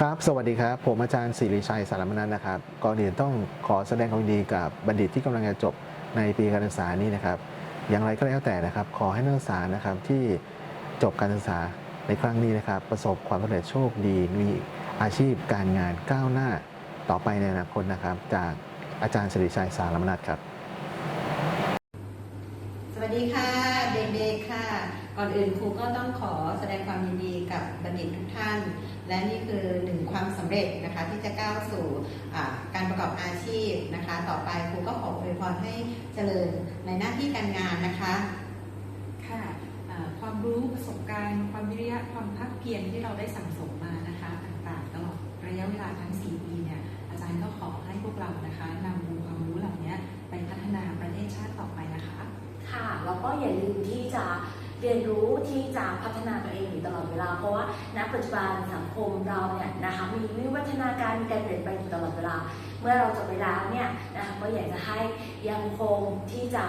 ครับ สวัสดีครับ ผมอาจารย์ศิริชัยสารมนันนะครับ ก่อนอื่นต้องขอแสดงความยินดีกับบัณฑิตที่กำลังจะจบในปีการศึกษานี้นะครับ อย่างไรก็แล้วแต่นะครับ ขอให้นักศึกษานะครับที่จบการศึกษาในครั้งนี้นะครับ ประสบความสำเร็จโชคดี มีอาชีพการงานก้าวหน้าต่อไปในอนาคตนะครับ จากอาจารย์ศิริชัยสารมนันครับ สวัสดีค่ะเด็กๆค่ะ ก่อนอื่นครูก็ต้องขอแสดงความยินดีกับบัณฑิตทุกท่าน และนี่คือหนึ่งความสำเร็จนะคะที่จะก้าวสู่อ่าการประกอบอาชีพนะคะ ต่อไปครูก็ขออวยพรให้เจริญในหน้าที่การงานนะคะค่ะอ่าความรู้ประสบการณ์ ความวิริยะความภาคเพียรที่เราได้สั่งสมมานะคะต่างๆตลอดระยะเวลาทั้ง 4 ปีเนี่ยอาจารย์ก็ขอให้พวกเรานะคะนำองค์ความรู้เหล่านี้ไปพัฒนาประเทศชาติต่อไปนะคะ ค่ะแล้วก็อย่าลืมที่จะ เรียนรู้ที่จะพัฒนาตัวเองอยู่ตลอดเวลา เพราะว่าณปัจจุบันสังคมเราเนี่ยนะคะมีวิวัฒนาการมีการเปลี่ยนแปลงอยู่ตลอดเวลา เมื่อเราจบไปแล้วเนี่ยนะคะก็อยากจะให้ยังคงที่จะ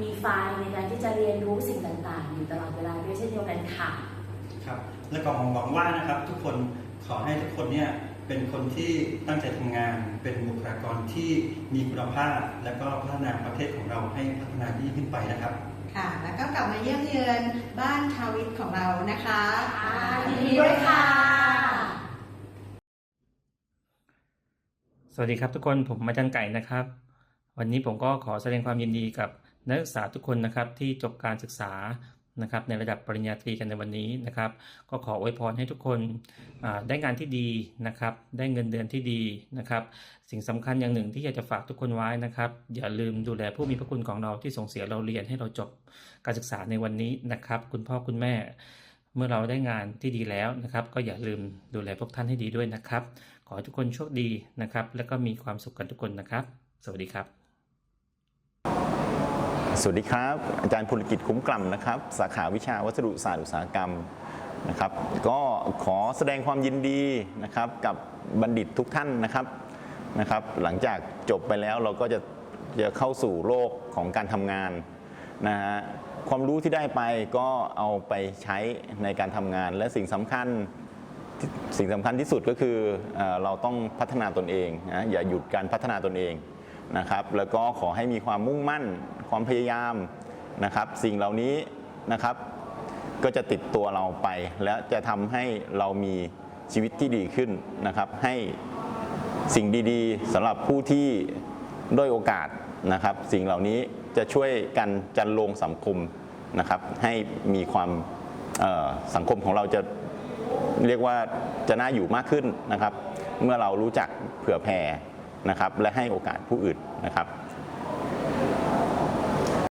มีไฟในการที่จะเรียนรู้สิ่งต่างๆ อยู่ตลอดเวลาด้วยเช่นเดียวกันค่ะครับและก็หวังว่านะครับทุกคนขอให้ทุกคนเนี่ยเป็นคนที่ตั้งใจทำงาน เป็นบุคลากรที่มีคุณภาพ และก็พัฒนาประเทศของเราให้พัฒนาดีขึ้นไปนะครับ ค่ะ แล้วก็กลับมาเยี่ยมเยือนบ้านชาววิทย์ของเรานะคะค่ะยินดีด้วยค่ะ สวัสดีครับทุกคนผมอาจารย์ไก่นะครับ วันนี้ผมก็ขอแสดงความยินดีกับนักศึกษาทุกคนนะครับที่จบการศึกษา นะครับในระดับปริญญาตรีกันในวันนี้นะครับ ก็ขออวยพรให้ทุกคนได้งานที่ดีนะครับ ได้เงินเดือนที่ดีนะครับ สิ่งสำคัญอย่างหนึ่งที่อยากจะฝากทุกคนไว้นะครับ อย่าลืมดูแลผู้มีพระคุณของเราที่ส่งเสียเราเรียนให้เราจบการศึกษาในวันนี้นะครับ คุณพ่อคุณแม่ เมื่อเราได้งานที่ดีแล้วนะครับ ก็อย่าลืมดูแลพวกท่านให้ดีด้วยนะครับ ขอให้ทุกคนโชคดีนะครับ และก็มีความสุขกันทุกคนนะครับ สวัสดีครับ สวัสดีครับ อาจารย์พลกิจคุ้มกล่ำนะครับ สาขาวิชาวัสดุศาสตร์อุตสาหกรรมนะครับ ก็ขอแสดงความยินดีนะครับกับบัณฑิตทุกท่านนะครับนะครับ หลังจากจบไปแล้วเราก็จะจะเข้าสู่โลกของการทำงานนะฮะความรู้ที่ได้ไปก็เอาไปใช้ในการทำงาน และสิ่งสำคัญสิ่งสำคัญที่สุดก็คือเอเราต้องพัฒนาตนเองนะอย่าหยุดการพัฒนาตนเอง นะครับแล้วก็ขอให้มีความมุ่งมั่นความพยายามนะครับ สิ่งเหล่านี้นะครับก็จะติดตัวเราไป และจะทำให้เรามีชีวิตที่ดีขึ้นนะครับ ให้สิ่งดีๆสำหรับผู้ที่ด้อยโอกาสนะครับ สิ่งเหล่านี้จะช่วยกันจันลงสังคมนะครับ ให้มีความสังคมของเราจะเรียกว่าจะน่าอยู่มากขึ้นนะครับ เมื่อเรารู้จักเผื่อแผ่ นะครับและให้โอกาสผู้อื่นนะครับ